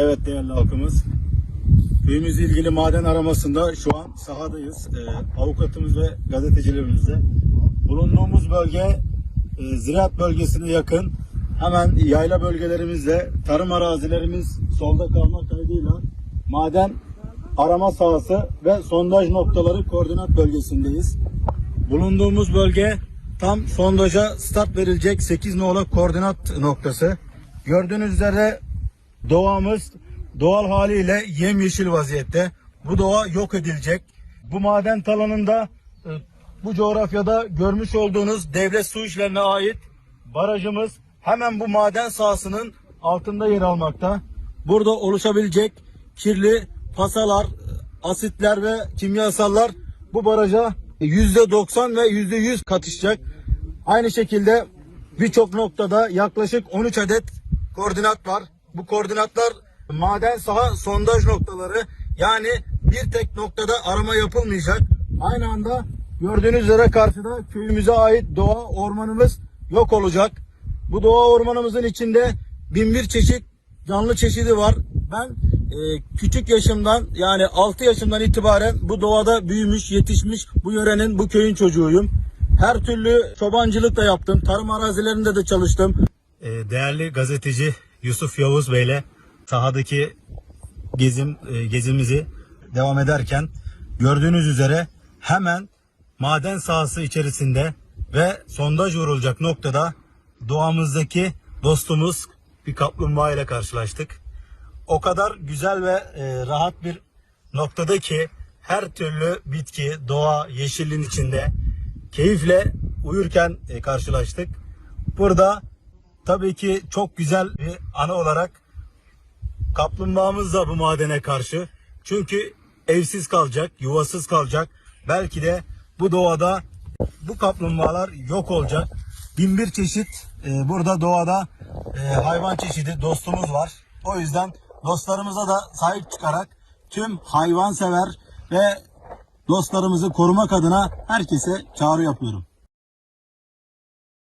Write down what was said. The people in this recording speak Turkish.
Evet değerli halkımız. Köyümüzle ilgili maden aramasında şu an sahadayız. Ee, avukatımız ve gazetecilerimizle. Bulunduğumuz bölge e, ziraat bölgesine yakın. Hemen yayla bölgelerimizle tarım arazilerimiz solda kalmak kaydıyla maden arama sahası ve sondaj noktaları koordinat bölgesindeyiz. Bulunduğumuz bölge tam sondaja start verilecek 8 nolu koordinat noktası. Gördüğünüz üzere doğamız doğal haliyle yemyeşil vaziyette. Bu doğa yok edilecek. Bu maden talanında e, bu coğrafyada görmüş olduğunuz devlet su işlerine ait barajımız hemen bu maden sahasının altında yer almakta. Burada oluşabilecek kirli pasalar, asitler ve kimyasallar bu baraja %90 ve %100 katışacak. Aynı şekilde birçok noktada yaklaşık 13 adet koordinat var. Bu koordinatlar maden saha sondaj noktaları. Yani bir tek noktada arama yapılmayacak. Aynı anda gördüğünüz üzere karşıda köyümüze ait doğa ormanımız yok olacak. Bu doğa ormanımızın içinde bin bir çeşit canlı çeşidi var. Ben e, küçük yaşımdan yani 6 yaşımdan itibaren bu doğada büyümüş, yetişmiş bu yörenin, bu köyün çocuğuyum. Her türlü çobancılık da yaptım. Tarım arazilerinde de çalıştım. E, değerli gazeteci Yusuf Yavuz Bey'le sahadaki gezim e, gezimizi devam ederken gördüğünüz üzere hemen maden sahası içerisinde ve sondaj vurulacak noktada doğamızdaki dostumuz bir kaplumbağa ile karşılaştık. O kadar güzel ve e, rahat bir noktada ki her türlü bitki, doğa, yeşilliğin içinde keyifle uyurken e, karşılaştık. Burada tabii ki çok güzel bir anı olarak kaplumbağamız da bu madene karşı. Çünkü evsiz kalacak, yuvasız kalacak. Belki de bu doğada bu kaplumbağalar yok olacak. Bin bir çeşit e, burada doğada e, hayvan çeşidi dostumuz var. O yüzden dostlarımıza da sahip çıkarak tüm hayvansever ve dostlarımızı korumak adına herkese çağrı yapıyorum.